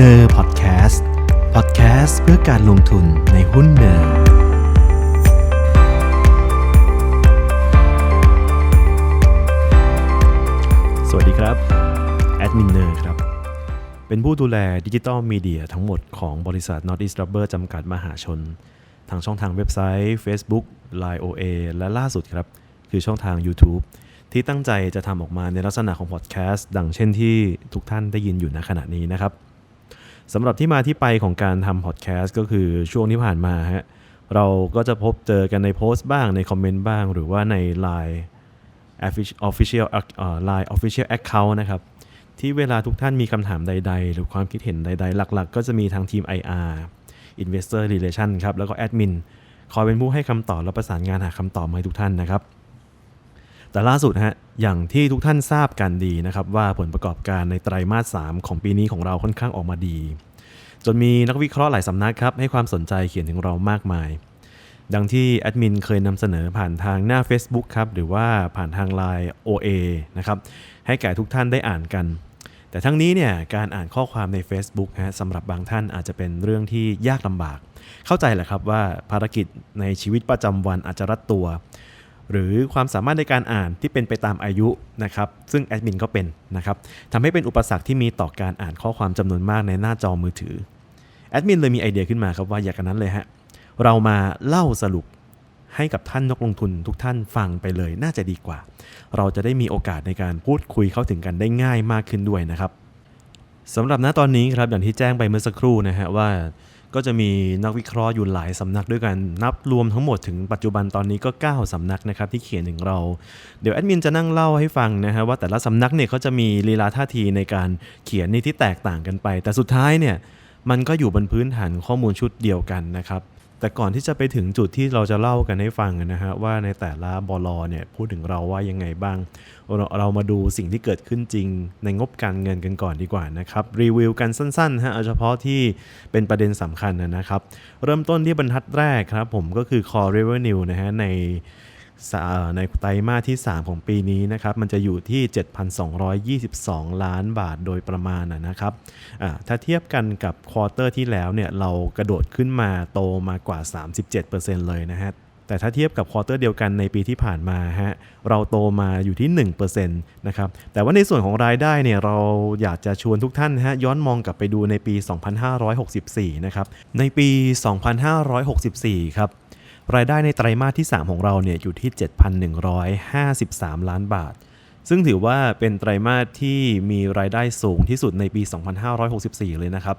เนอร์พอดแคสต์พอดแคสต์เพื่อการลงทุนในหุ้นเนอร์สวัสดีครับแอดมินเนอร์ครับ เป็นผู้ดูแลดิจิ t a ลมีเดียทั้งหมดของบริษัท Northeast Rubber จำกัดมหาชน ทางช่องทางเว็บไซต์ Facebook Line OA และล่าสุดครับ คือช่องทาง YouTube ที่ตั้งใจจะทำออกมาในลักษณะของพอดแคสต์ดังเช่นที่ทุกท่านได้ยินอยู่ณขณะนี้นะครับ สำหรับที่มาที่ไปของการทำพอดแคสต์ก็คือช่วงที่ผ่านมาฮะเราก็จะพบเจอกันในโพสต์บ้างในคอมเมนต์บ้าง หรือว่าใน Line Official Line Official Account นะครับ ที่เวลาทุกท่านมีคำถามใด ๆ หรือความคิดเห็นใด ๆ หลัก ๆ ก็จะมีทางทีม IR Investor Relation ครับ แล้วก็แอดมินคอยเป็นผู้ให้คำตอบและประสานงานหาคำตอบมาให้ทุกท่านนะครับ แต่ล่าสุดฮะอย่างที่ทุกท่านทราบกันดีนะครับว่าผลประกอบการในไตรมาส 3 ของปีนี้ของเราค่อนข้างออกมาดี จนมีนักวิเคราะห์หลายสำนักครับ ให้ความสนใจเขียนถึงเรามากมาย ดังที่แอดมินเคยนำเสนอผ่านทางหน้า Facebook ครับ หรือว่าผ่านทาง Line OA นะครับให้แก่ทุกท่านได้อ่านกัน แต่ทั้งนี้เนี่ยการอ่านข้อความใน Facebook ฮะสำหรับบางท่านอาจจะเป็นเรื่องที่ยากลำบาก เข้าใจแหละครับว่าภารกิจในชีวิตประจำวันอาจจะรัดตัว หรือความสามารถในการอ่านที่เป็นไปตามอายุนะครับซึ่งแอดมินก็เป็นนะครับทำให้เป็นอุปสรรคที่มีต่อการอ่านข้อความจำนวนมากในหน้าจอมือถือแอดมินเลยมีไอเดียขึ้นมาครับว่าอย่ากกันนั้นเลยฮะเรามาเล่าสรุปให้กับท่านนักลงทุนทุกท่านฟังไปเลยน่าจะดีกว่า เราจะได้มีโอกาสในการพูดคุยเข้าถึงกันได้ง่ายมากขึ้นด้วยนะครับสำหรับณตอนนี้ครับอย่างที่แจ้งไปเมื่อสักครู่นะฮะว่า ก็จะมีนักวิเคราะห์อยู่หลายสำนักด้วยกันนับรวมทั้งหมดถึงปัจจุบันตอนนี้ก็ 9 สำนักนะครับที่เขียนถึงเรา เดี๋ยวแอดมินจะนั่งเล่าให้ฟังนะฮะว่าแต่ละสำนักเนี่ยเขาจะมีลีลาท่าทีในการเขียนนี่ที่แตกต่างกันไป แต่สุดท้ายเนี่ยมันก็อยู่บนพื้นฐานข้อมูลชุดเดียวกันนะครับ แต่ก่อนที่จะไปถึงจุดที่เราจะเล่ากันให้ฟังนะฮะว่าในแต่ละบลเนี่ยพูดถึงเราว่ายังไงบ้าง เราเรามาดูสิ่งที่เกิดขึ้นจริงในงบการเงินกันก่อนดีกว่านะครับรีวิวกันสั้นๆฮะเอาเฉพาะที่เป็นประเด็นสำคัญนะครับ เริ่มต้นที่บรรทัดแรกครับผมก็คือ core revenue นะฮะใน ในไตรมาสที่ 3 ของปีนี้นะครับมันจะอยู่ที่ 7,222 ล้านบาทโดยประมาณนะครับถ้าเทียบกันกับควอเตอร์ที่แล้วเนี่ยเรากระโดดขึ้นมาโตมากว่า 37%เลยนะฮะแต่ถ้าเทียบกับควอเตอร์เดียวกันในปีที่ผ่านมาฮะเราโตมาอยู่ที่ 1%นะครับแต่ว่าในส่วนของรายได้เนี่ยเราอยากจะชวนทุกท่านฮะย้อนมองกลับไปดูในปี 2564 นะครับในปี 2564 ครับ รายได้ในไตรมาสที่ 3 ของเราเนี่ยอยู่ที่ 7,153 ล้านบาท ซึ่งถือว่าเป็นไตรมาสที่มีรายได้สูงที่สุดในปี 2564 เลยนะครับ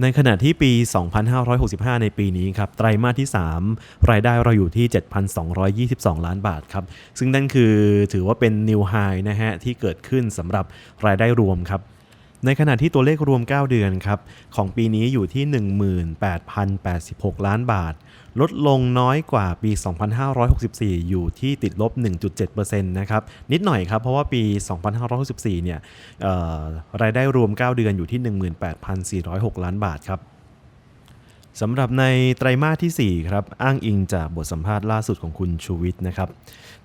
ในขณะที่ปี 2565 ในปีนี้ครับไตรมาสที่ 3 รายได้เราอยู่ที่ 7,222 ล้านบาทครับ ซึ่งนั่นคือถือว่าเป็นนิวไฮนะฮะที่เกิดขึ้นสำหรับรายได้รวมครับในขณะที่ตัวเลขรวม 9 เดือนครับ ของปีนี้อยู่ที่ 18,086 ล้านบาท ลดลงน้อยกว่าปี 2564 อยู่ที่ติดลบ 1.7%นะครับนิดหน่อยครับเพราะว่าปี 2564 เนี่ยรายได้รวม 9 เดือนอยู่ที่ 18,406 ล้านบาทครับสำหรับในไตรมาสที่ 4 ครับ อ้างอิงจากบทสัมภาษณ์ล่าสุดของคุณชูวิทย์นะครับ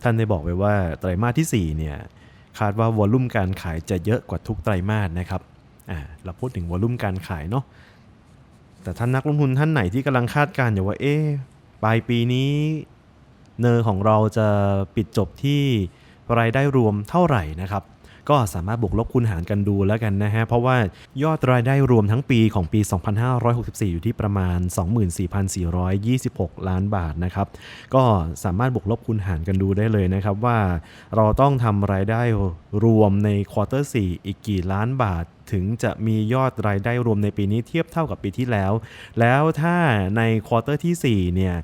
ท่านได้บอกไว้ว่าไตรมาสที่ 4 เนี่ยคาดว่าวอลลุ่มการขายจะเยอะกว่าทุกไตรมาสนะครับอ่าเราพูดถึงวอลลุ่มการขายเนาะ แต่ท่านนักลงทุนท่านไหนที่กำลังคาดการณ์อยู่ว่าเอ๊ะปลายปีนี้เนอร์ของเราจะปิดจบที่รายได้รวมเท่าไหร่นะครับ ก็สามารถบวกลบคูณหารกันดูแล้วกันนะฮะ เพราะว่ายอดรายได้รวมทั้งปีของปี 2564 อยู่ที่ประมาณ 24,426 ล้านบาทนะครับ ก็สามารถบวกลบคูณหารกันดูได้เลยนะครับว่าเราต้องทำรายได้รวมในควอเตอร์4อีกกี่ล้านบาท ถึงจะมียอดรายได้รวมในปีนี้เทียบเท่ากับปีที่แล้ว แล้วถ้าในควอเตอร์ที่ 4 เนี่ย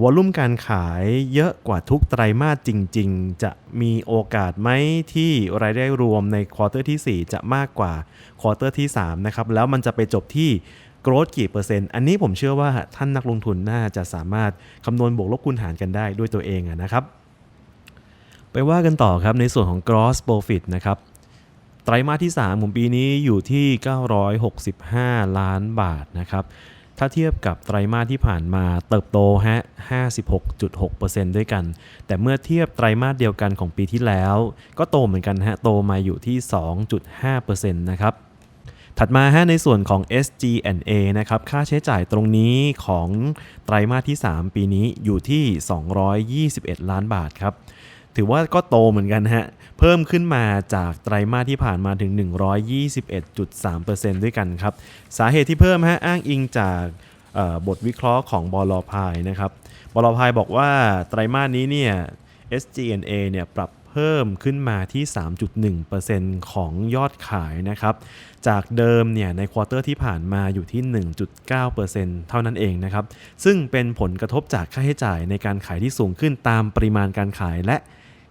วอลลุ่มการขายเยอะกว่าทุกไตรมาสจริง ๆ จะมีโอกาสไหมที่รายได้รวมในควอเตอร์ที่ 4 จะมากกว่าควอเตอร์ที่ 3 นะครับ แล้วมันจะไปจบที่โกรธกี่เปอร์เซ็นต์ อันนี้ผมเชื่อว่าท่านนักลงทุนน่าจะสามารถคำนวณบวกลบคูณหารกันได้ด้วยตัวเองนะครับ ไปว่ากันต่อครับในส่วนของ gross profit นะครับ รมาสที่ 3 ของปีนี้อยู่ที่ 965 ล้านบาทนะครับ ถ้าเทียบกับไตรมาสที่ผ่านมาเติบโตฮะ 56.6%ด้วยกัน แต่เมื่อเทียบไตรมาสเดียวกันของปีที่แล้ว ก็โตเหมือนกันฮะ โตมาอยู่ที่ 2.5%นะครับถัดมาฮะในส่วนของ SG&A นะครับ ค่าใช้จ่ายตรงนี้ของไตรมาสที่ 3 ปีนี้อยู่ที่ 221 ล้านบาทครับ ถือว่าก็โตเหมือนกันฮะ เพิ่มขึ้นมาจากไตรมาสที่ผ่านมาถึง 121.3%ด้วยกันครับ สาเหตุที่เพิ่มฮะอ้างอิงจากบทวิเคราะห์ของบลพายนะครับบลพายบอกว่าไตรมาสนี้เนี่ย SG&A เนี่ยปรับเพิ่มขึ้นมาที่ 3.1%ของยอดขายนะครับ จากเดิมเนี่ยในควอเตอร์ที่ผ่านมาอยู่ที่ 1.9%เท่านั้นเองนะครับ ซึ่งเป็นผลกระทบจากค่าใช้จ่ายในการขายที่สูงขึ้นตามปริมาณการขายและ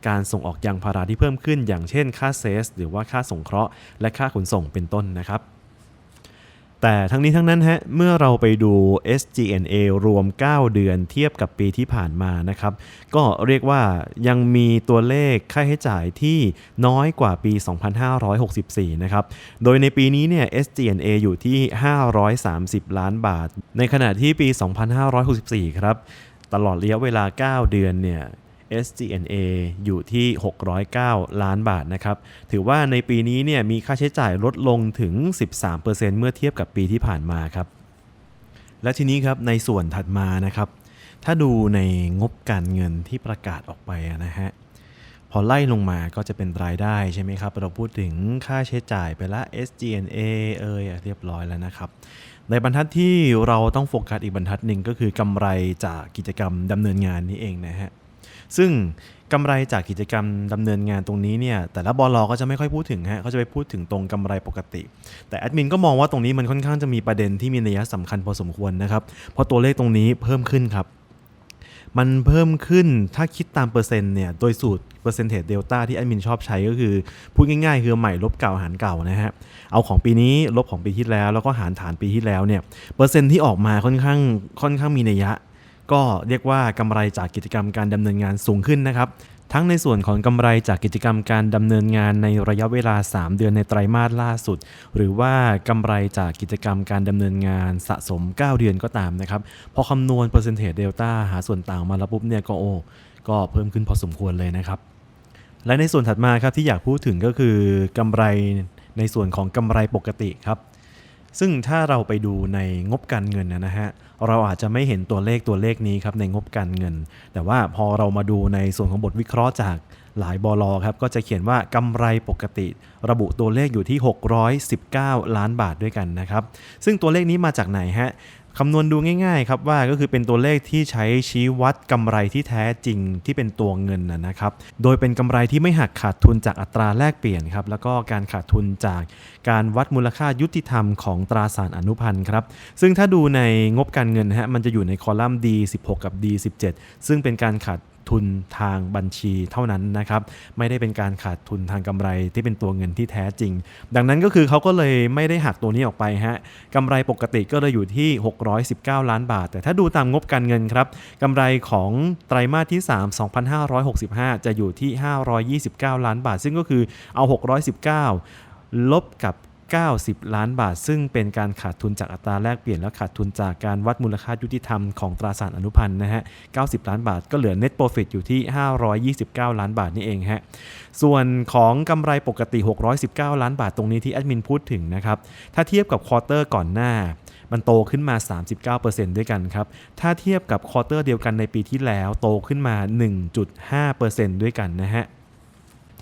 การส่งออกยางพาราที่เพิ่มขึ้น อย่างเช่นค่าเซส หรือว่าค่าสงเคราะห์และค่าขนส่งเป็นต้นนะครับแต่ทั้งนี้ทั้งนั้นฮะ เมื่อเราไปดู SGNA รวม 9 เดือนเทียบกับปีที่ผ่านมานะครับ ก็เรียกว่ายังมีตัวเลขค่าใช้จ่ายที่น้อยกว่าปี 2564 นะครับ โดยในปีนี้เนี่ย SGNA อยู่ที่ 530 ล้านบาท ในขณะที่ปี 2564 ครับ ตลอดระยะเวลา 9 เดือนเนี่ย SGNA อยู่ที่ 609 ล้านบาทนะครับ ถือว่าในปีนี้เนี่ยมีค่าใช้จ่ายลดลงถึง 13%เมื่อเทียบกับปีที่ผ่านมาครับ และทีนี้ครับในส่วนถัดมานะครับ ถ้าดูในงบการเงินที่ประกาศออกไปนะฮะพอไล่ลงมาก็จะเป็นรายได้ใช่ไหมครับ เราพูดถึงค่าใช้จ่ายไปละ sgna เอยเรียบร้อยแล้วนะครับ ในบรรทัดที่เราต้องโฟกัสอีกบรรทัดหนึ่งก็คือกำไรจากกิจกรรมดำเนินงานนี้เองนะฮะ ซึ่งกำไรจากกิจกรรมดำเนินงานตรงนี้เนี่ยแต่ละบอลก็จะไม่ค่อยพูดถึงฮะเขาจะไปพูดถึงตรงกำไรปกติ แต่แอดมินก็มองว่าตรงนี้มันค่อนข้างจะมีประเด็นที่มีนัยสำคัญพอสมควรนะครับ เพราะตัวเลขตรงนี้เพิ่มขึ้นครับ มันเพิ่มขึ้นถ้าคิดตามเปอร์เซ็นต์เนี่ยโดยสูตรเปอร์เซนเทจเดลต้าที่แอดมินชอบใช้ก็คือ พูดง่ายๆ คือใหม่ลบเก่าหารเก่านะฮะเอาของปีนี้ลบของปีที่แล้ว แล้วก็หารฐานปีที่แล้วเนี่ยเปอร์เซ็นต์ที่ออกมาค่อนข้างค่อนข้างมีนัยยะ ก็เรียกว่ากำไรจากกิจกรรมการดำเนินงานสูงขึ้นนะครับ ทั้งในส่วนของกำไรจากกิจกรรมการดำเนินงานในระยะเวลา 3 เดือนในไตรมาสล่าสุด หรือว่ากำไรจากกิจกรรมการดำเนินงานสะสม 9 เดือนก็ตามนะครับ พอคำนวณเปอร์เซนเทจเดลต้าหาส่วนต่างมาแล้วปุ๊บเนี่ยก็โอ้ก็เพิ่มขึ้นพอสมควรเลยนะครับ และในส่วนถัดมาครับที่อยากพูดถึงก็คือกำไรในส่วนของกำไรปกติครับ ซึ่งถ้าเราไปดูในงบการเงินนะฮะ เราอาจจะไม่เห็นตัวเลขตัวเลขนี้ครับในงบการเงิน แต่ว่าพอเรามาดูในส่วนของบทวิเคราะห์จากหลายบลครับก็จะเขียนว่ากำไรปกติ ระบุตัวเลขอยู่ที่ 619 ล้านบาทด้วยกันนะครับ ซึ่งตัวเลขนี้มาจากไหนฮะ คำนวณดูง่ายๆครับว่าก็คือเป็นตัวเลขที่ใช้ชี้วัดกำไรที่แท้จริงที่เป็นตัวเงินนะครับ โดยเป็นกำไรที่ไม่หักขาดทุนจากอัตราแลกเปลี่ยนครับแล้วก็การขาดทุนจากการวัดมูลค่ายุติธรรมของตราสารอนุพันธ์ครับซึ่งถ้าดูในงบการเงินฮะมันจะอยู่ในคอลัมน์ D16 กับ D17 ซึ่งเป็นการขาด ทุนทางบัญชีเท่านั้นนะครับไม่ได้เป็นการขาดทุนทางกำไรที่เป็นตัวเงินที่แท้จริง ดังนั้นก็คือเขาก็เลยไม่ได้หักตัวนี้ออกไปฮะกำไรปกติก็เลยอยู่ที่ 619 ล้านบาท แต่ถ้าดูตามงบการเงินครับกำไรของไตรมาสที่ 3 2565 จะอยู่ที่ 529 ล้านบาท ซึ่งก็คือเอา 619 ลบกับ 90 ล้านบาท ซึ่งเป็นการขาดทุนจากอัตราแลกเปลี่ยนและขาดทุนจากการวัดมูลค่ายุติธรรมของตราสารอนุพันธ์นะฮะ 90 ล้านบาทก็เหลือ net profit อยู่ที่ 529 ล้านบาทนี่เองฮะ ส่วนของกำไรปกติ 619 ล้านบาทตรงนี้ที่แอดมินพูดถึงนะครับ ถ้าเทียบกับควอเตอร์ก่อนหน้า มันโตขึ้นมา 39%ด้วยกันครับ ถ้าเทียบกับควอเตอร์เดียวกันในปีที่แล้วโตขึ้นมา 1.5%ด้วยกันนะฮะ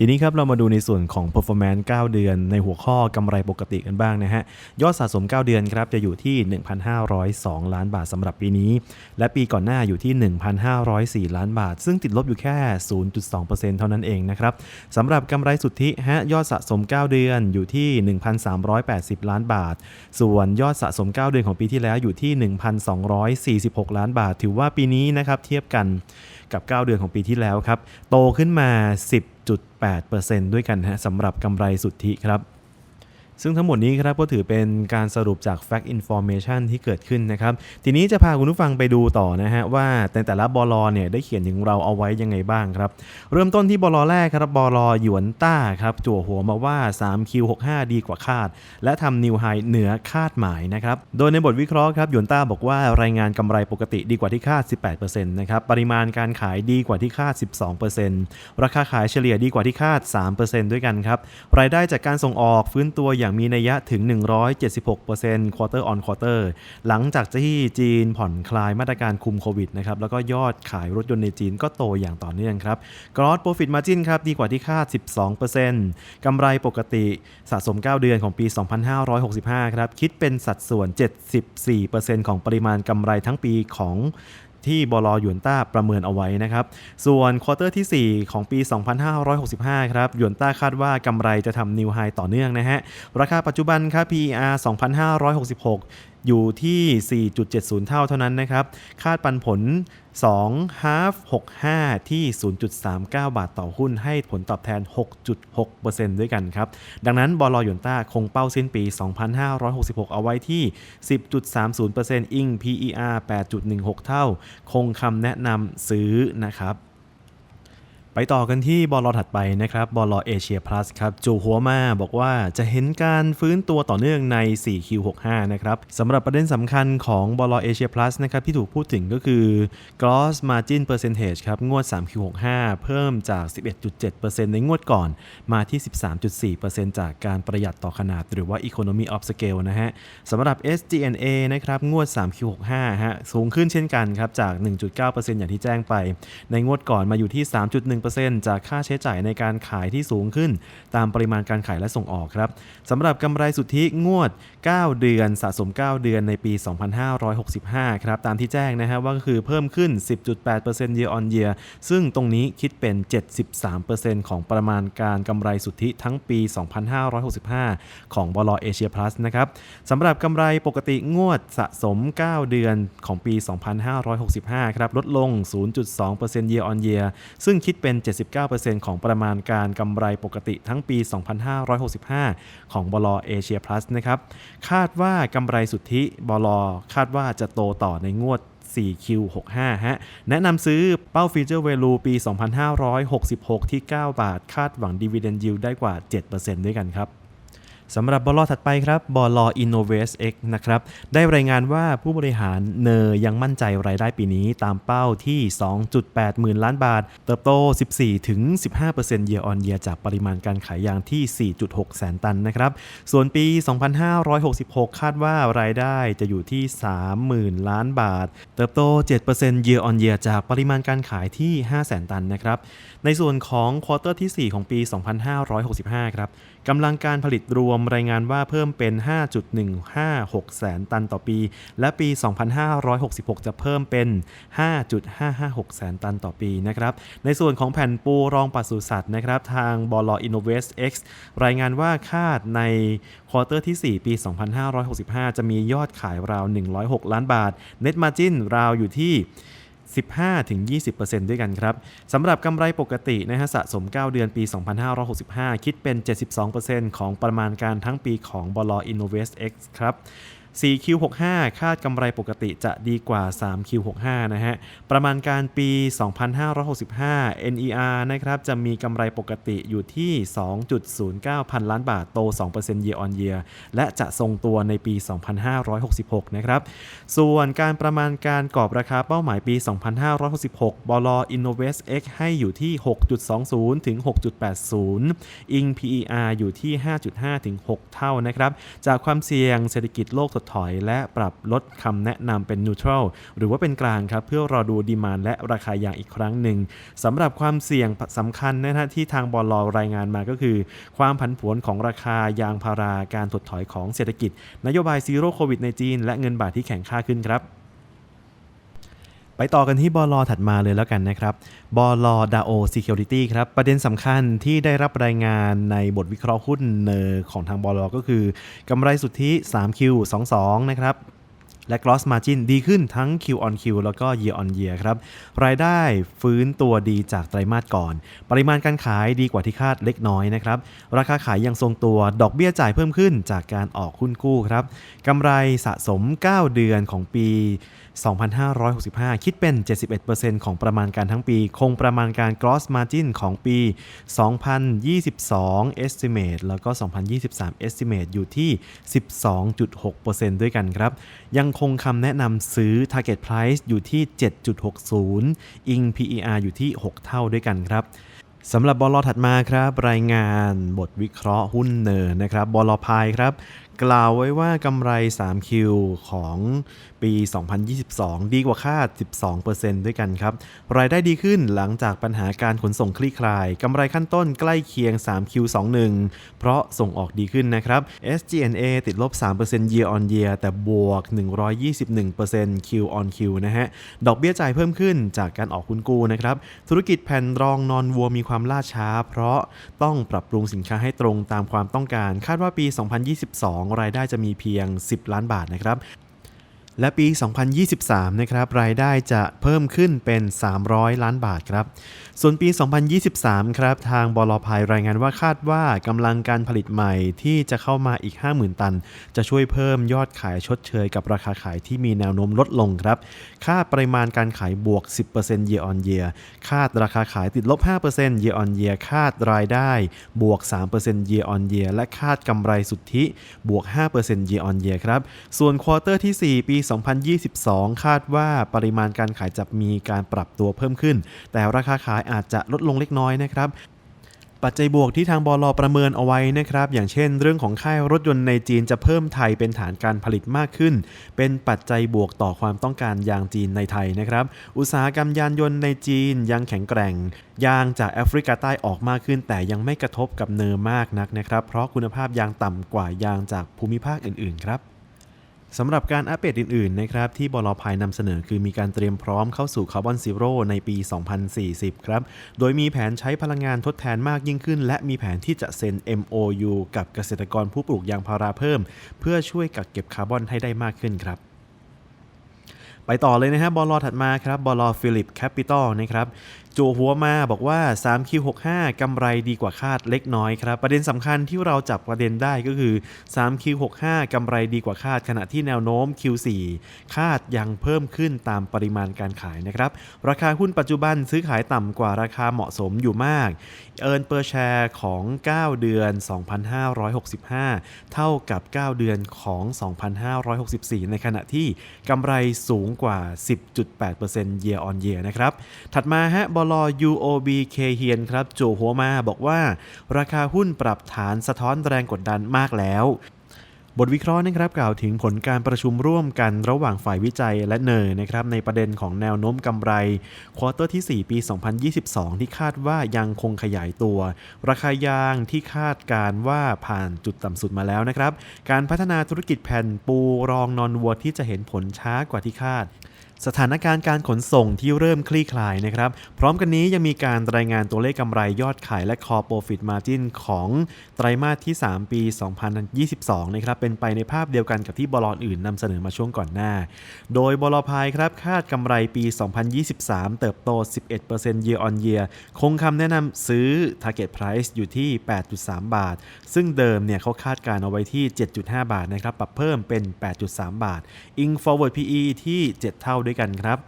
ทีนี้ครับเรามาดูในส่วนของ performance 9 เดือน ในหัวข้อกำไรปกติกันบ้างนะฮะ ยอดสะสม 9 เดือนครับจะอยู่ที่ 1,502 ล้านบาทสำหรับปีนี้ และปีก่อนหน้าอยู่ที่ 1,504 ล้านบาท ซึ่งติดลบอยู่แค่ 0.2%เท่านั้นเองนะครับสำหรับกำไรสุทธิฮะยอดสะสม 9 เดือนอยู่ที่ 1,380 ล้านบาท ส่วนยอดสะสม 9 เดือนของปีที่แล้วอยู่ที่ 1,246 ล้านบาท ถือว่าปีนี้นะครับเทียบกันกับ 9 เดือนของปีที่แล้วครับโตขึ้นมา 10.8%ด้วยกันฮะสำหรับกำไรสุทธิครับ ซึ่งทั้งหมดนี้ครับก็ถือเป็นการสรุปจาก Fact Information ที่เกิดขึ้นนะครับ ทีนี้จะพาคุณผู้ฟังไปดูต่อนะฮะว่าแต่แต่ละบลเนี่ยได้เขียนถึงเราเอาไว้ยังไงบ้างครับ เริ่มต้นที่บลแรกครับบลหยวนต้าครับจั่วหัวมาว่า 3Q65 ดีกว่าคาด และทำนิวไฮเหนือคาดหมายนะครับ โดยในบทวิเคราะห์ครับหยวนต้าบอกว่ารายงานกำไรปกติดีกว่าที่คาด 18%นะครับปริมาณการขายดีกว่าที่คาด 12%ราคาขายเฉลี่ยดีกว่าที่คาด 3%ด้วยกันครับรายได้จากการส่งออกฟื้นตัวอย่างอย่างมีนัยยะถึง 176% quarter on quarter หลังจากที่จีนผ่อนคลายมาตรการคุมโควิดนะครับแล้วก็ยอดขายรถยนต์ในจีนก็โตอย่างต่อเนื่องครับ gross profit margin ครับดีกว่าที่คาด 12%กำไรปกติสะสม 9 เดือนของปี 2565 ครับ คิดเป็นสัดส่วน 74%ของปริมาณกำไรทั้งปีของ ที่บลหยวนต้าประเมินเอาไว้นะครับ ส่วนควอเตอร์ที่ 4 ของปี 2565 ครับหยวนต้าคาดว่ากำไรจะทำนิวไฮต่อเนื่องนะฮะ ราคาปัจจุบันครับ PER 2,566 อยู่ที่ 4.70 เท่าเท่านั้นนะครับ คาดปันผล 2 half 65 ที่ 0.39 บาทต่อหุ้น ให้ผลตอบแทน 6.6%ด้วยกันครับ ดังนั้นบอลหยนต้าคงเป้าสิ้นปี 2566 เอาไว้ที่ 10.30%อิง PER 8.16 เท่า คงคำแนะนำซื้อนะครับ ไปต่อกันที่บอลถัดไปนะครับบอลเอเชียพลัสครับจูหัวมาบอกว่าจะเห็นการฟื้นตัวต่อเนื่องใน 4Q65 นะครับสำหรับประเด็นสำคัญของบอลเอเชียพลัสนะครับที่ถูกพูดถึงก็คือ gross margin percentage ครับงวด 3Q65 เพิ่มจาก 11.7%ในงวดก่อนมาที่ 13.4%จากการประหยัดต่อขนาด หรือว่า economy of scale นะฮะสำหรับ S G N A นะครับงวด 3Q65 ฮะสูงขึ้นเช่นกันครับจาก 1.9%อย่างที่แจ้งไป ในงวดก่อนมาอยู่ที่ 3.1จากค่าใช้จ่ายในการขายที่สูงขึ้น ตามปริมาณการขายและส่งออกครับสำหรับกำไรสุทธิงวด 9 เดือนสะสม 9 เดือนในปี 2565 ครับตามที่แจ้งนะฮะว่าก็คือเพิ่มขึ้น 10.8% year on year ซึ่งตรงนี้คิดเป็น 73%ของประมาณการกำไรสุทธิทั้งปี 2565 ของบลเอเชียพลัสนะครับสำหรับกำไรปกติงวดสะสม 9 เดือนของปี 2565 ครับลดลง 0.2% year on year ซึ่งคิดเป็นเป็น 79%ของประมาณการกำไรปกติทั้งปี 2565 ของบลเอเชียพลัสนะครับคาดว่ากำไรสุทธิบลคาดว่าจะโตต่อในงวด 4Q65 ฮะ แนะนำซื้อเป้าฟีเจอร์เวลูปี 2566 ที่ 9 บาท คาดหวังดีเวนดยิวได้กว่า 7%ด้วยกันครับ สำหรับบลอถัดไปครับบลอ Innovate X นะครับได้รายงานว่าผู้บริหารเนอยังมั่นใจรายได้ปีนี้ตามเป้าที่ 2.8 หมื่นล้านบาท เติบโต 14-15% year on year จากปริมาณการขายยางที่ 4.6 แสนตันนะครับส่วนปี 2566 คาดว่ารายได้จะอยู่ที่ 30,000 ล้านบาท เติบโต 7% year on year จากปริมาณการขายที่ 5 แสนตันนะครับในส่วนของควอเตอร์ที่ 4 ของปี 2565 ครับ กำลังการผลิตรวมรายงานว่าเพิ่มเป็น 5.156 แสนตันต่อปี และปี 2566 จะเพิ่มเป็น 5.556 แสนตันต่อปีนะครับ ในส่วนของแผ่นปูรองปศุสัตว์นะครับ ทางบล Innovate X รายงานว่าคาดในควอเตอร์ที่ 4 ปี 2565 จะมียอดขายราว 106 ล้านบาท Net Margin ราวอยู่ที่ 15-20%ด้วยกันครับสำหรับกำไรปกตินะฮะสะสม 9 เดือนปี 2565 คิดเป็น 72%ของประมาณการทั้งปีของบลอ Innovate X ครับ 4Q65 คาดกำไรปกติจะดีกว่า 3Q65 นะฮะ ประมาณการปี 2565 NER นะครับจะมีกำไรปกติอยู่ที่ 2.09 พันล้านบาท โต 2% year on year และจะทรงตัวในปี 2566 นะครับ ส่วนการประมาณการกรอบราคาเป้าหมายปี 2566 บล Innovate X ให้อยู่ที่ 6.20 ถึง 6.80 อิง PER อยู่ที่ 5.5 ถึง 6 เท่านะครับ จากความเสี่ยงเศรษฐกิจโลกดถอยและปรับลดคำแนะนำเป็นนิวทรัลหรือว่าเป็นกลางครับ เพื่อรอดูดีมานและราคายางอีกครั้งหนึ่งสำหรับความเสี่ยงสำคัญนะฮะที่ทางบอลรายงานมาก็คือ ความผันผวนของราคายางพาราการถดถอยของเศรษฐกิจ นโยบายซีโร่โควิดในจีนและเงินบาทที่แข็งค่าขึ้นครับ ไปต่อกันที่บอลอถัดมาเลยแล้วกันนะครับบอลอดาโอ Security ครับ ประเด็นสำคัญที่ได้รับรายงานในบทวิเคราะห์หุ้นเนอของทางบอลอก็คือ กำไรสุทธิ 3Q22 นะครับ และ gross margin ดีขึ้นทั้ง Q on Q แล้วก็ year on year ครับ รายได้ฟื้นตัวดีจากไตรมาสก่อน ปริมาณการขายดีกว่าที่คาดเล็กน้อยนะครับ ราคาขายยังทรงตัว ดอกเบี้ยจ่ายเพิ่มขึ้นจากการออกหุ้นกู้ครับ กำไรสะสม 9 เดือนของปี 2565 คิดเป็น 71%ของประมาณการทั้งปี คงประมาณการ gross margin ของปี 2022 estimate แล้วก็ 2023 estimate อยู่ที่ 12.6%ด้วยกันครับ ยังคงคำแนะนำซื้อ target price อยู่ที่ 7.60 อิง PER อยู่ที่ 6 เท่าด้วยกันครับสำหรับบอลลอถัดมาครับ รายงานบทวิเคราะห์หุ้นเนินนะครับบอลลอพายครับ กล่าวไว้ว่ากำไร 3Q ของปี 2022 ดีกว่าคาด 12%ด้วยกันครับ รายได้ดีขึ้นหลังจากปัญหาการขนส่งคลี่คลาย กำไรขั้นต้นใกล้เคียง 3Q21 เพราะส่งออกดีขึ้นนะครับ SGNA ติดลบ 3% year on year แต่บวก 121% Q on Q นะฮะ ดอกเบี้ยจ่ายเพิ่มขึ้นจากการออกคุณกู้นะครับ ธุรกิจแผ่นรองนอนวัวมีความล่าช้า เพราะต้องปรับปรุงสินค้าให้ตรงตามความต้องการ คาดว่าปี 2022รายได้จะมีเพียง 10 ล้านบาทนะครับ และปี 2023 นะครับรายได้จะเพิ่มขึ้นเป็น 300 ล้านบาทครับ ส่วนปี 2023 ครับทางบลพายรายงานว่าคาดว่ากำลังการผลิตใหม่ที่จะเข้ามาอีก 50,000 ตัน จะช่วยเพิ่มยอดขายชดเชยกับราคาขายที่มีแนวโน้มลดลงครับคาดปริมาณการขายบวก 10% year on year คาดราคาขายติดลบ 5% year on year คาดรายได้บวก 3% year on year และคาดกำไรสุทธิบวก 5% year on year ครับ ส่วนควอเตอร์ที่ 4 ปี2022 คาดว่าปริมาณการขายจะมีการปรับตัวเพิ่มขึ้น แต่ราคาขายอาจจะลดลงเล็กน้อยนะครับปัจจัยบวกที่ทางบลประเมินเอาไว้นะครับ อย่างเช่น เรื่องของค่ายรถยนต์ในจีนจะเพิ่มไทยเป็นฐานการผลิตมากขึ้น เป็นปัจจัยบวกต่อความต้องการยางจีนในไทยนะครับ อุตสาหกรรมยานยนต์ในจีนยังแข็งแกร่ง ยางจากแอฟริกาใต้ออกมากขึ้น แต่ยังไม่กระทบกับเนอมากนักนะครับ เพราะคุณภาพยางต่ำกว่ายางจากภูมิภาคอื่นๆครับ สำหรับการอัปเดตอื่นๆนะครับที่บลพายนำเสนอคือมีการเตรียมพร้อมเข้าสู่คาร์บอนซีโร่ในปี 2040 ครับ โดยมีแผนใช้พลังงานทดแทนมากยิ่งขึ้น และมีแผนที่จะเซ็น MOU กับเกษตรกรผู้ปลูกยางพาราเพิ่ม เพื่อช่วยกักเก็บคาร์บอนให้ได้มากขึ้นครับ ไปต่อเลยนะฮะบบอลอถัดมาครับบอลอฟิลิปแคปิตอลนะครับจั่วหัวมาบอกว่า 3Q65 กำไรดีกว่าคาดเล็กน้อยครับ ประเด็นสำคัญที่เราจับประเด็นได้ก็คือ 3Q65 กำไรดีกว่าคาด ขณะที่แนวโน้ม Q4 คาดยังเพิ่มขึ้นตามปริมาณการขายนะครับ ราคาหุ้นปัจจุบันซื้อขายต่ำกว่าราคาเหมาะสมอยู่มากเอิร์นเปอร์แชร์ของ 9 เดือน 2,565 เท่ากับ 9 เดือนของ 2,564 ในขณะที่กำไรสูงกว่า 10.8% year on year นะครับ ถัดมาฮะบล UOB เคเฮียนครับโจหัวมาบอกว่า ราคาหุ้นปรับฐานสะท้อนแรงกดดันมากแล้ว บทวิเคราะห์นะครับกล่าวถึงผลการประชุมร่วมกันระหว่างฝ่ายวิจัยและเนอร์นะครับในประเด็นของแนวโน้มกำไรควอเตอร์ที่ 4 ปี 2022 ที่คาดว่ายังคงขยายตัว ราคายางที่คาดการว่าผ่านจุดต่ำสุดมาแล้วนะครับ การพัฒนาธุรกิจแผ่นปูรองนอนวัวที่จะเห็นผลช้ากว่าที่คาด สถานการณ์การขนส่งที่เริ่มคลี่คลายนะครับ พร้อมกันนี้ยังมีการรายงานตัวเลขกำไรยอดขายและ Core Profit Margin ของไตรมาสที่ 3 ปี 2022 นะครับ เป็นไปในภาพเดียวกันกับที่บลอื่นนำเสนอมาช่วงก่อนหน้า โดยบลพายครับคาดกำไรปี 2023 เติบโต 11% year on year คงคำแนะนำซื้อ target price อยู่ที่ 8.3 บาท ซึ่งเดิมเนี่ยเขาคาดการเอาไว้ที่ 7.5 บาทนะครับ ปรับเพิ่มเป็น 8.3 บาท Ing forward PE ที่ 7 เท่าด้วยกันครับ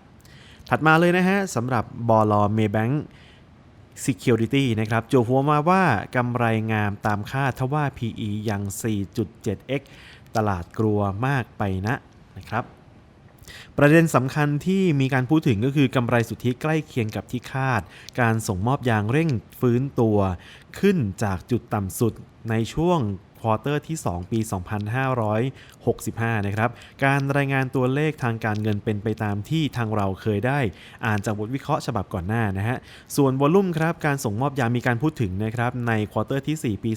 ถัดมาเลยนะฮะสำหรับบลเม Bank Security นะครับโจหัวมาว่ากำไรงามตามคาดทว่า PE ยัง 4.7x ตลาดกลัวมากไปนะนะครับ ประเด็นสำคัญที่มีการพูดถึงก็คือกำไรสุทธิใกล้เคียงกับที่คาด การส่งมอบยางเร่งฟื้นตัว ขึ้นจากจุดต่ำสุดในช่วงควอเตอร์ที่ 2 ปี2565 นะครับ การรายงานตัวเลขทางการเงินเป็นไปตามที่ทางเราเคยได้ อ่านจากบทวิเคราะห์ฉบับก่อนหน้านะฮะ ส่วนวอลลุ่มครับ การส่งมอบยามีการพูดถึงนะครับในควอเตอร์ที่ 4 ปี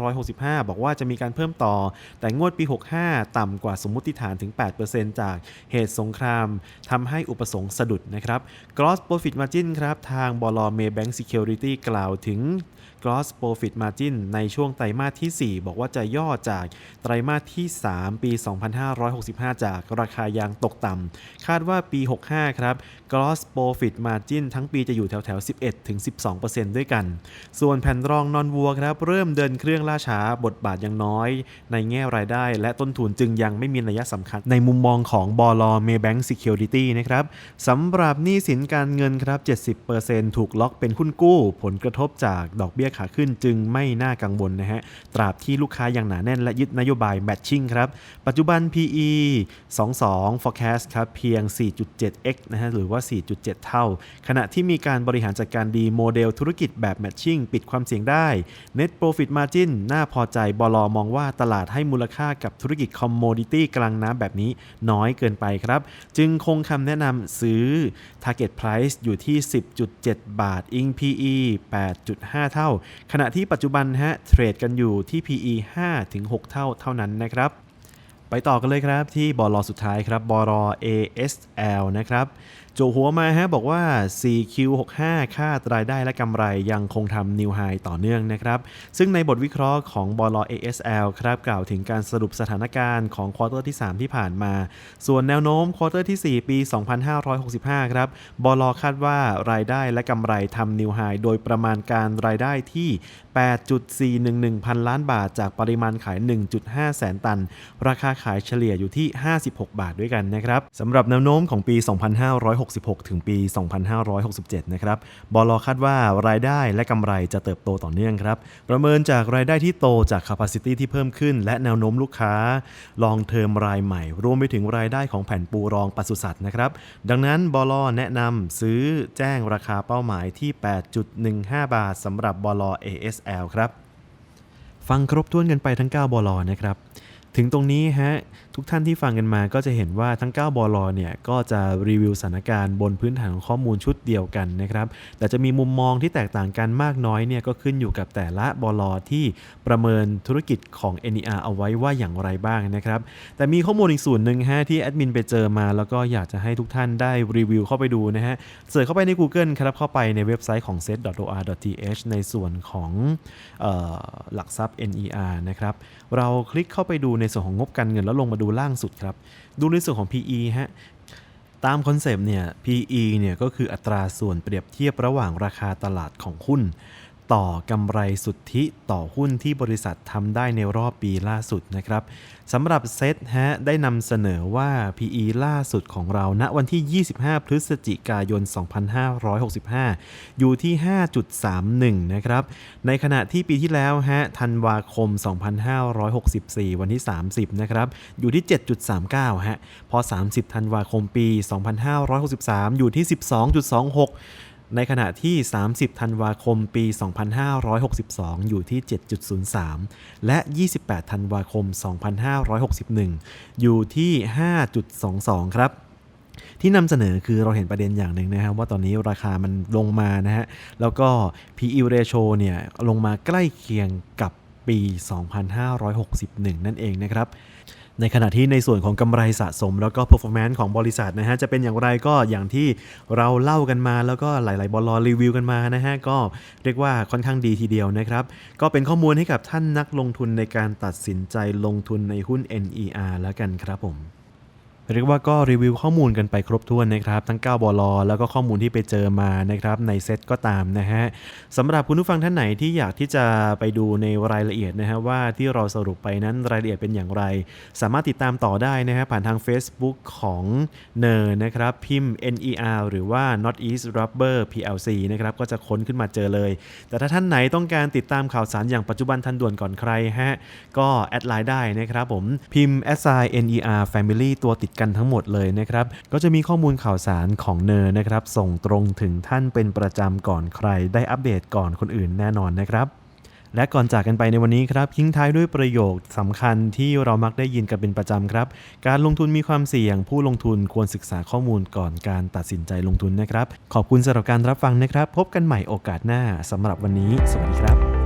2565 บอกว่าจะมีการเพิ่มต่อ แต่งวดปี 65 ต่ำกว่าสมมติฐานถึง 8%จากเหตุสงครามทำให้อุปสงค์สะดุดนะครับ Gross Profit Margin ครับ ทางบล Maybank Security กล่าวถึง Gross Profit Margin ในช่วงไตรมาสที่ 4 บอกว่าจะย่อจากไตรมาสที่ 3ปี 2565 จากราคายางตกต่ำ คาดว่าปี 65 ครับ Gross Profit Margin ทั้งปีจะอยู่แถวแถว11-12%ด้วยกัน ส่วนแผ่นรองนอนวัวครับ เริ่มเดินเครื่องล่าช้าบทบาทยังน้อย ในแง่รายได้และต้นทุนจึงยังไม่มีนัยสำคัญ ในมุมมองของบอล Maybank Security นะครับสำหรับหนี้สินการเงินครับ 70%ถูกล็อกเป็นหุ้นกู้ ผลกระทบจากดอกเบี้ยขาขึ้นจึงไม่น่ากังวลนะฮะ ตราบที่ลูกค้ายังหนาแน่นและยึดนโยบาย matching ครับปัจจุบัน PE 22 forecast ครับเพียง 4.7x นะฮะหรือว่า 4.7 เท่า ขณะที่มีการบริหารจัดการดีโมเดลธุรกิจแบบ matching ปิดความเสี่ยงได้ net profit margin น่าพอใจบลมองว่าตลาดให้มูลค่ากับธุรกิจ commodity กลางน้ำแบบนี้น้อยเกินไปครับ จึงคงคำแนะนำซื้อ target price อยู่ที่ 10.7 บาท อิง PE 8.5 เท่า ขณะที่ปัจจุบันฮะเทรดกันอยู่ที่ PE 5-6 เท่าเท่านั้นนะครับ ไปต่อกันเลยครับที่บอลอสุดท้ายครับบอลอ ASL นะครับ จหัวมาฮะบอกว่า 4Q65 ค่ารายได้และกำไรยังคงทำนิวไฮต่อเนื่องนะครับ ซึ่งในบทวิเคราะห์ของบอลอ ASL ครับกล่าวถึงการสรุปสถานการณ์ของควอเตอร์ที่ 3 ที่ผ่านมา ส่วนแนวโน้มควอเตอร์ที่ 4 ปี 2565 ครับบอลคาดว่ารายได้และกำไรทำนิวไฮโดยประมาณการรายได้ที่ 8.411 พันล้านบาท จากปริมาณขาย 1.5 แสนตัน ราคาขายเฉลี่ยอยู่ที่ 56 บาทด้วยกันนะครับสำหรับแนวโน้มของปี2566 ถึงปี 2567 นะครับบลคาดว่ารายได้และกำไรจะเติบโตต่อเนื่องครับ ประเมินจากรายได้ที่โตจาก capacity ที่เพิ่มขึ้น และแนวโน้มลูกค้า ลองเทอมรายใหม่ รวมไปถึงรายได้ของแผ่นปูรองปศุสัตว์นะครับ ดังนั้นบลแนะนำซื้อแจ้งราคาเป้าหมายที่ 8.15 บาทสำหรับบล ASL ครับ ฟังครบถ้วนกันไปทั้ง 9บลนะครับ ถึงตรงนี้ฮะทุกท่านที่ฟังกันมาก็จะเห็นว่าทั้ง 9บอลเนี่ยก็จะรีวิวสถานการณ์บนพื้นฐานของข้อมูลชุดเดียวกันนะครับ แต่จะมีมุมมองที่แตกต่างกันมากน้อยเนี่ยก็ขึ้นอยู่กับแต่ละบอลที่ประเมินธุรกิจของ NER เอาไว้ว่าอย่างไรบ้างนะครับ แต่มีข้อมูลอีกส่วนหนึ่งฮะที่แอดมินไปเจอมา แล้วก็อยากจะให้ทุกท่านได้รีวิวเข้าไปดูนะฮะเสิร์ชเข้าไปใน Google ครับเข้าไปในเว็บไซต์ของ set.or.th ในส่วนของออหลักทรัพย์ NER นะครับเราคลิกเข้าไปดูในส่วนของงบการเงินแล้วลงมาดูล่างสุดครับ ดูในส่วนของ PE ฮะตามคอนเซปต์เนี่ย PE เนี่ยก็คืออัตราส่วนเปรียบเทียบระหว่างราคาตลาดของหุ้น ต่อกำไรสุทธิต่อหุ้นที่บริษัททำได้ในรอบปีล่าสุดนะครับสำหรับเซตฮะได้นำเสนอว่า PE ล่าสุดของเราณวันที่ 25 พฤศจิกายน 2565 อยู่ที่ 5.31 นะครับ ในขณะที่ปีที่แล้วฮะธันวาคม 2564 วันที่ 30 นะครับ อยู่ที่ 7.39 ฮะ พอ 30 ธันวาคมปี 2563 อยู่ที่ 12.26 ในขณะที่ 30 ธันวาคม ปี 2562 อยู่ที่ 7.03 และ 28 ธันวาคม 2561 อยู่ที่ 5.22 ครับที่นำเสนอคือเราเห็นประเด็นอย่างหนึ่งนะครับว่าตอนนี้ราคามันลงมานะฮะ แล้วก็ PE ratio เนี่ยลงมาใกล้เคียงกับปี 2561 นั่นเองนะครับ ในขณะที่ในส่วนของกำไรสะสม แล้วก็ performance ของบริษัทนะฮะจะเป็นอย่างไรก็อย่างที่เราเล่ากันมา แล้วก็หลาย ๆ บอลรีวิวกันมานะฮะก็เรียกว่าค่อนข้างดีทีเดียวนะครับ ก็เป็นข้อมูลให้กับท่านนักลงทุนในการตัดสินใจลงทุนในหุ้น NER แล้วกันครับผม เรียกว่าก็รีวิวข้อมูลกันไปครบถ้วนนะครับทั้ง 9บลแล้วก็ข้อมูลที่ไปเจอมานะครับในเซตก็ตามนะฮะสำหรับคุณผู้ฟังท่านไหนที่อยากที่จะไปดูในรายละเอียดนะฮะว่าที่เราสรุปไปนั้นรายละเอียดเป็นอย่างไร สามารถติดตามต่อได้นะฮะผ่านทาง Facebook ของเนอร์นะครับพิมพ์ NER หรือว่า Not East Rubber PLC นะครับก็จะค้นขึ้นมาเจอเลย แต่ถ้าท่านไหนต้องการติดตามข่าวสารอย่างปัจจุบันทันด่วนก่อนใครฮะก็แอดไลน์ได้นะครับผมพิมพ์ s i NER Family ตัวติดกันทั้งหมดเลยนะครับ ก็จะมีข้อมูลข่าวสารของเนอร์นะครับ ส่งตรงถึงท่านเป็นประจำก่อนใคร ได้อัปเดตก่อนคนอื่นแน่นอนนะครับและก่อนจากกันไปในวันนี้ครับทิ้งท้ายด้วยประโยคสำคัญที่เรามักได้ยินกันเป็นประจำครับ การลงทุนมีความเสี่ยง ผู้ลงทุนควรศึกษาข้อมูลก่อนการตัดสินใจลงทุนนะครับ ขอบคุณสำหรับการรับฟังนะครับ พบกันใหม่โอกาสหน้าสำหรับวันนี้ สวัสดีครับ